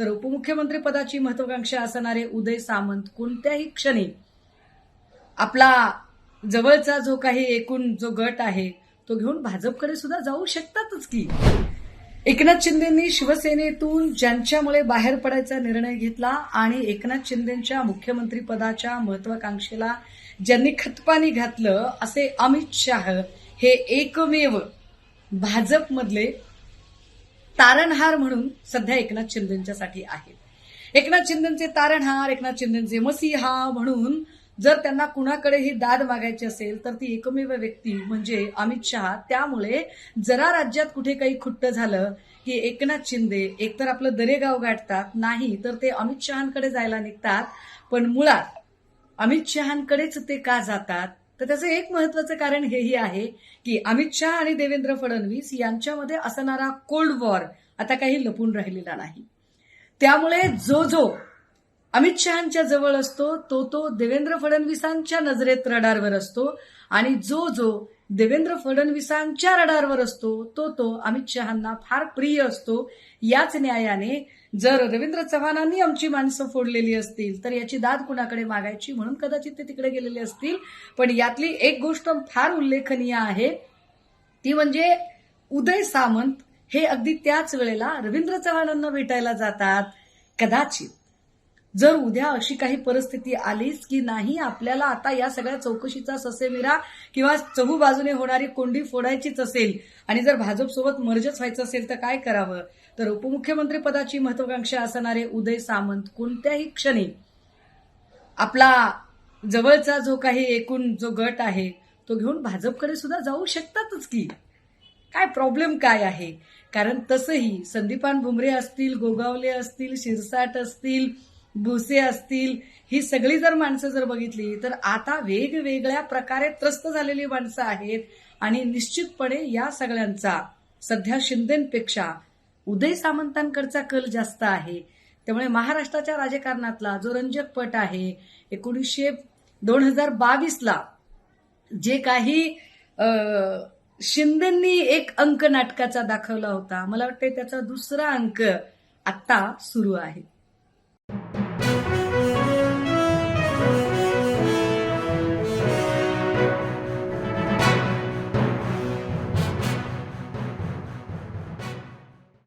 तर उपमुख्यमंत्री पदाची महत्वाकांक्षा असणारे उदय सामंत कोणत्याही क्षणी आपला जवळचा जो काही एकूण जो गट आहे तो घेऊन भाजपकडे सुद्धा जाऊ शकतातच की. एकनाथ शिंदेंनी शिवसेनेतून ज्यांच्यामुळे बाहेर पडायचा निर्णय घेतला आणि एकनाथ शिंदेच्या मुख्यमंत्री पदाच्या महत्वाकांक्षेला ज्यांनी खतपाणी घातलं असे अमित शाह हे एकमेव भाजपमधले तारणहार म्हणून सध्या एकनाथ शिंदेच्यासाठी आहेत एकनाथ शिंदेचे तारणहार एकनाथ शिंदेचे मसीहा म्हणून जर त्यांना कुणाकडेही दाद मागायची असेल तर ती एकमेव व्यक्ती म्हणजे अमित शहा. त्यामुळे जरा राज्यात कुठे काही खुट्ट झालं की एकनाथ शिंदे एकतर आपलं दरेगाव गाठतात नाही तर ते अमित शहांकडे जायला निघतात. पण मुळात अमित शहांकडेच ते का जातात? तर त्याचं एक महत्वाचं कारण हेही आहे की अमित शहा आणि देवेंद्र फडणवीस यांच्यामध्ये असणारा कोल्ड वॉर आता काही लपून राहिलेला नाही. त्यामुळे जो जो अमित शहांच्या जवळ असतो तो तो देवेंद्र फडणवीसांच्या नजरेत रडारवर असतो आणि जो जो देवेंद्र फडणवीसांच्या रडारवर असतो तो तो अमित शहांना फार प्रिय असतो. याच न्यायाने जर रवींद्र चव्हाणांनी आमची माणसं फोडलेली असतील तर याची दाद कुणाकडे मागायची म्हणून कदाचित ते तिकडे गेलेले असतील. पण यातली एक गोष्ट फार उल्लेखनीय आहे ती म्हणजे उदय सामंत हे अगदी त्याच वेळेला रवींद्र चव्हाणांना भेटायला जातात. कदाचित जर उद्या अशी काही परिस्थिती आलीच की नाही आपल्याला आता या सगळ्या चौकशीचा ससेमिरा किंवा चहू बाजूने होणारी कोंडी फोडायचीच असेल आणि जर भाजपसोबत मर्जच व्हायचं असेल तर काय करावं? तर उपमुख्यमंत्री पदाची महत्वाकांक्षा असणारे उदय सामंत कोणत्याही क्षणी आपला जवळचा जो काही एकूण जो गट आहे तो घेऊन भाजपकडे सुद्धा जाऊ शकतातच की. काय प्रॉब्लेम काय आहे? कारण तसंही संदीपान भुमरे असतील गोगावले असतील शिरसाट असतील भुसे असतील ही सगळी जर माणसं जर बघितली तर आता वेगवेगळ्या प्रकारे त्रस्त झालेली माणसं आहेत. आणि निश्चितपणे या सगळ्यांचा सध्या शिंदेपेक्षा उदय सामंतांकडचा कल जास्त आहे. त्यामुळे महाराष्ट्राच्या राजकारणातला जो रंजक पट आहे एकोणीसशे दोन हजार बावीसला जे काही शिंदेंनी एक अंक नाटकाचा दाखवला होता. मला वाटतं त्याचा दुसरा अंक आत्ता सुरू आहे.